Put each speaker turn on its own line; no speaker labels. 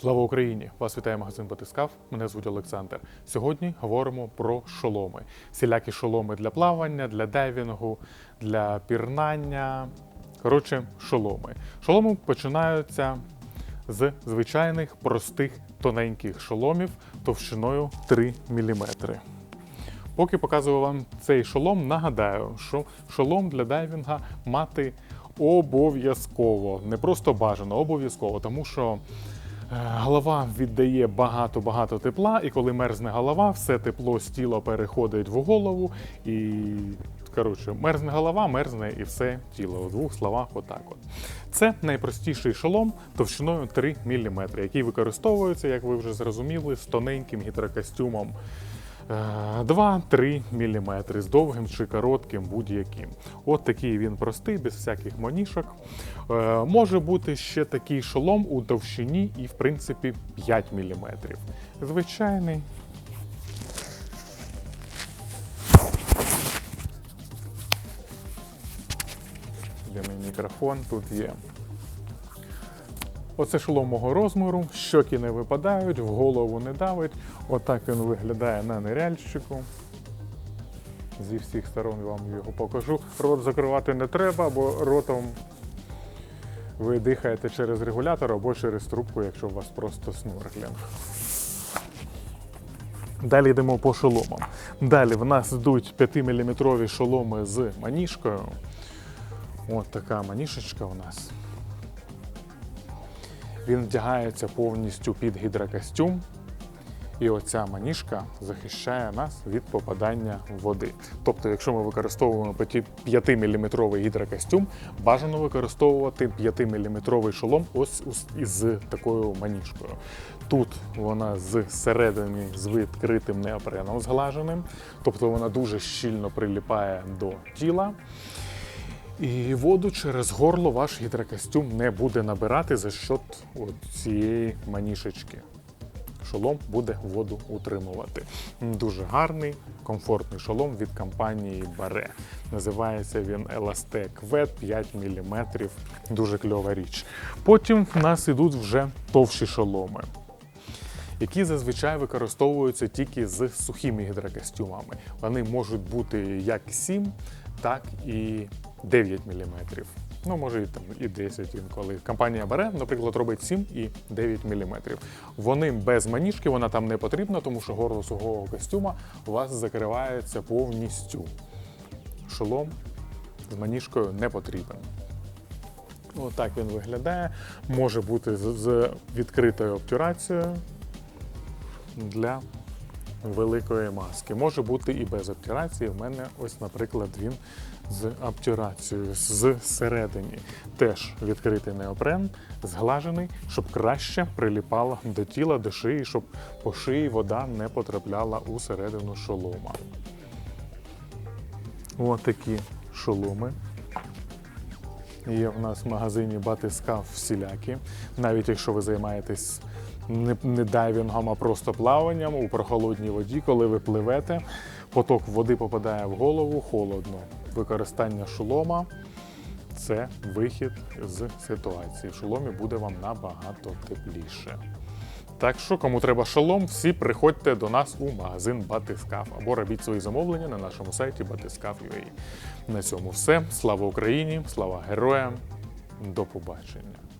Слава Україні! Вас вітає магазин Батискав. Мене звуть Олександр. Сьогодні говоримо про шоломи. Всілякі шоломи для плавання, для дайвінгу, для пірнання. Коротше, шоломи. Шоломи починаються з звичайних простих тоненьких шоломів товщиною 3 мм. Поки показую вам цей шолом, нагадаю, що шолом для дайвінга мати обов'язково, не просто бажано, обов'язково, тому що голова віддає багато-багато тепла, і коли мерзне голова, все тепло з тіла переходить в голову і. Коротше, мерзне голова, мерзне і все тіло. У двох словах, отак от. Це найпростіший шолом товщиною 3 мм, який використовується, як ви вже зрозуміли, з тоненьким гідрокостюмом Е, 2-3 мм з довгим чи коротким будь-яким. От такий він простий, без всяких манішок. Е, Може бути ще такий шолом у довщині і, в принципі, 5 мм. Звичайний. Де мій мікрофон тут є. Оце шолом мого розміру, щоки не випадають, в голову не давить. Отак він виглядає на неряльщику. Зі всіх сторон вам його покажу. Рот закривати не треба, бо ротом ви дихаєте через регулятор або через трубку, якщо у вас просто снорклінг. Далі йдемо по шоломам. Далі в нас йдуть 5-мм шоломи з маніжкою. От така манішечка у нас. Він вдягається повністю під гідрокостюм, і оця маніжка захищає нас від попадання води. Тобто, якщо ми використовуємо 5-мм гідрокостюм, бажано використовувати 5-мм шолом ось із такою маніжкою. Тут вона з середини з відкритим неопреном зглаженим, тобто вона дуже щільно приліпає до тіла. І воду через горло ваш гідрокостюм не буде набирати за счет цієї манішечки. Шолом буде воду утримувати. Дуже гарний, комфортний шолом від компанії Баре. Називається він Elastec V 5 мм. Дуже кльова річ. Потім в нас ідуть вже товщі шоломи які зазвичай використовуються тільки з сухими гідрокостюмами. Вони можуть бути як 7, так і 9 мм. Ну, може і там і 10 інколи. Компанія бере, наприклад, робить 7 і 9 мм. Вони без маніжки, вона там не потрібна, тому що горло сухого костюма у вас закривається повністю. Шолом з маніжкою не потрібен. Отак він виглядає. Може бути з, відкритою обтюрацією для великої маски. Може бути і без обтирації. В мене ось, наприклад, він з обтирацією зсередині. Теж відкритий неопрен, зглажений, щоб краще приліпала до тіла, до шиї, щоб по шиї вода не потрапляла у середину шолома. Такі шоломи. Є в нас в магазині батискаф всілякі. Навіть якщо ви займаєтесь не, не дайвінгом, а просто плаванням у прохолодній воді, коли ви пливете, поток води попадає в голову, холодно. Використання шолома це вихід з ситуації. В шоломі буде вам набагато тепліше. Так що, кому треба шолом, всі приходьте до нас у магазин Батискаф або робіть свої замовлення на нашому сайті Батискаф.ua. На цьому все. Слава Україні! Слава героям! До побачення!